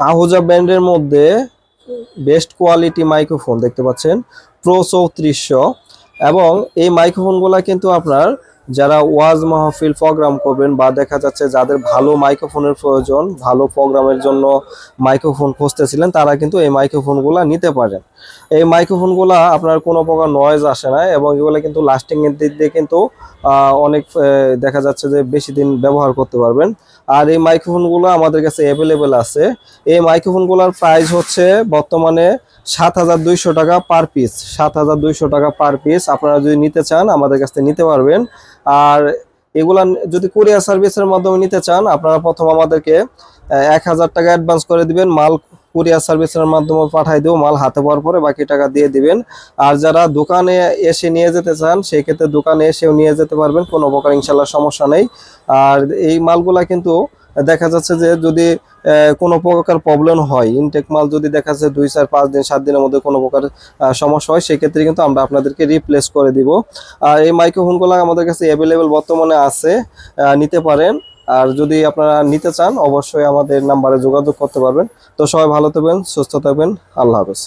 আহুজা ব্র্যান্ডের মধ্যে best quality microphone দেখতে পাচ্ছেন। প্রো চৌত্রিশশো। এবং এই মাইক্রোফোনগুলা কিন্তু আপনার যারা ওয়াজ মাহফিল প্রোগ্রাম করবেন বা দেখা যাচ্ছে যাদের ভালো মাইক্রোফোনের প্রয়োজন, ভালো প্রোগ্রামের জন্য মাইক্রোফোন খুঁজতেছিলেন, তারা কিন্তু এই মাইক্রোফোনগুলা নিতে পারেন। এই মাইক্রোফোনগুলা আপনার কোনো প্রকার নয়েজ আসে না এবং এগুলো কিন্তু লাস্টিং এর দিক দিয়ে কিন্তু অনেক দেখা যাচ্ছে যে বেশি দিন ব্যবহার করতে পারবেন। আর এই মাইক্রোফোনগুলো আমাদের কাছে অ্যাভেলেবেল আছে। এই মাইক্রোফোনগুলোর প্রাইস হচ্ছে বর্তমানে সাত হাজার দুইশো টাকা পার পিস সাত হাজার দুইশো টাকা পার পিস আপনারা যদি নিতে চান, আমাদের কাছ থেকে নিতে পারবেন। আর এগুলা যদি কুরিয়ার সার্ভিসের মাধ্যমে নিতে চান, আপনারা প্রথম আমাদেরকে এক হাজার টাকা অ্যাডভান্স করে দিবেন, মাল কুরিয়ার সার্ভিসের মাধ্যমে পাঠাই দেবো, মাল হাতে পাওয়ার পরে বাকি টাকা দিয়ে দিবেন। আর যারা দোকানে এসে নিয়ে যেতে চান সেই ক্ষেত্রে দোকানে এসেও নিয়ে যেতে পারবেন, কোনো প্রকার ইনশাল্লাহ সমস্যা নেই। আর এই মালগুলা কিন্তু দেখা যাচ্ছে যে যদি কোনো প্রকার প্রবলেম হয় ইনটেক মাল যদি দেখা যাচ্ছে দুই চার পাঁচ দিন, সাত দিনের মধ্যে কোনো প্রকার সমস্যা হয়, সেক্ষেত্রে কিন্তু আমরা আপনাদেরকে রিপ্লেস করে দিব। আর এই মাইক্রোফোনগুলো আমাদের কাছে অ্যাভেলেবেল বর্তমানে আছে নিতে পারেন। আর যদি আপনারা নিতে চান, অবশ্যই আমাদের নাম্বারে যোগাযোগ করতে পারবেন। তো সবাই ভালো থাকবেন, সুস্থ থাকবেন। আল্লাহ হাফেজ।